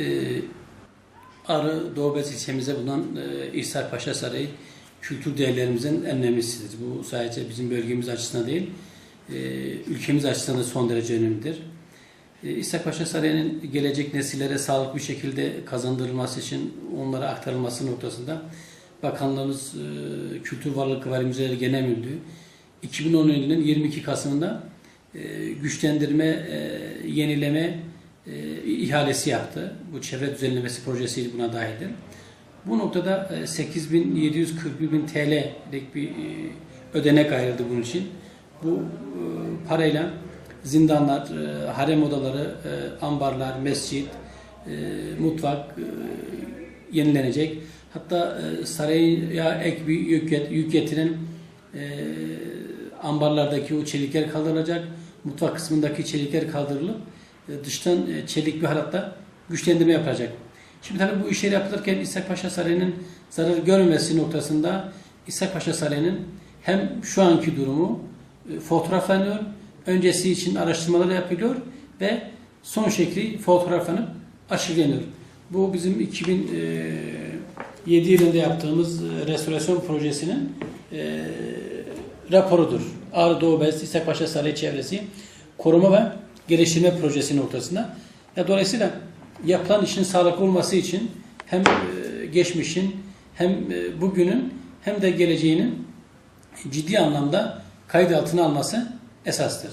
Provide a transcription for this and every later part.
Ee, Arı Doğubez ilçemizde bulunan e, İhsan Paşa Sarayı kültür değerlerimizin en önemlisidir. Bu sadece bizim bölgemiz açısından değil, e, ülkemiz açısından da son derece önemlidir. E, İhsan Paşa Sarayı'nın gelecek nesillere sağlıklı bir şekilde kazandırılması için onlara aktarılması noktasında Bakanlığımız e, Kültür Varlık ve Müzeleri Genel Müdürlüğü 2010 yılının 22 Kasım'ında e, güçlendirme, e, yenileme e, ihalesi yaptı. Bu çevre düzenlemesi projesi buna dahildir. Bu noktada e, 8741 bin TL'lik bir e, ödenek ayrıldı bunun için. Bu e, parayla zindanlar, e, harem odaları, e, ambarlar, mescit, e, mutfak e, yenilenecek. Hatta e, saraya ek bir yük, get- yük getiren e, ambarlardaki o çelikler kaldırılacak. Mutfak kısmındaki çelikler kaldırılıp dıştan e, çelik bir halatta güçlendirme yapılacak. Şimdi tabii bu işleri yapılırken İshak Paşa Sarayı'nın zarar görmemesi noktasında İshak Paşa Sarayı'nın hem şu anki durumu e, fotoğraflanıyor, öncesi için araştırmalar yapılıyor ve son şekli fotoğraflanıp aşılanıyor. Bu bizim 2007 yılında yaptığımız e, restorasyon projesinin e, raporudur. Ağrı Doğu Beyazıt İshak Paşa Sarayı çevresi koruma ve geliştirme projesi noktasında. Ya dolayısıyla yapılan işin sağlıklı olması için hem e, geçmişin hem e, bugünün hem de geleceğinin ciddi anlamda kayıt altına alması esastır.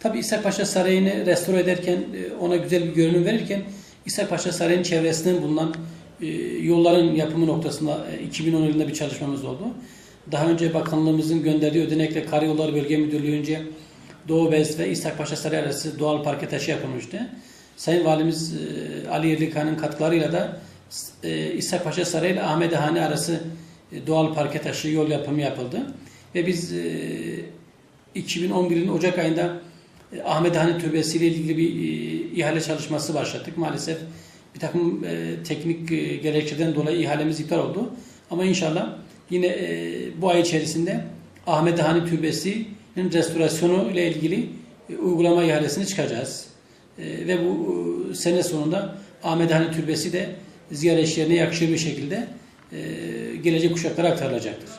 Tabi İshak Paşa Sarayı'nı restore ederken, e, ona güzel bir görünüm verirken İshak Paşa Sarayı'nın çevresinden bulunan e, yolların yapımı noktasında e, 2010 yılında bir çalışmamız oldu. Daha önce bakanlığımızın gönderdiği ödenekle Karayolları Bölge Müdürlüğü'nce Doğu Beyazıt ve İshak Paşa Sarayı arası doğal parke taşı yapılmıştı. Sayın Valimiz e, Ali Yerlikhan'ın katkılarıyla da e, İshak Paşa Sarayı ile Ahmedihane arası e, doğal parke taşı yol yapımı yapıldı. Ve biz e, 2011'in Ocak ayında e, Ahmedihane Türbesi ile ilgili bir ihale çalışması başlattık. Maalesef bir takım teknik gerekçeden dolayı ihalemiz iptal oldu. Ama inşallah yine bu ay içerisinde Ahmedihane Türbesi'nin restorasyonu ile ilgili e, uygulama ihalesini çıkacağız. E, ve bu e, sene sonunda Ahmedihane Türbesi de ziyaretçilerine yakışır bir şekilde gelecek kuşaklara aktarılacaktır.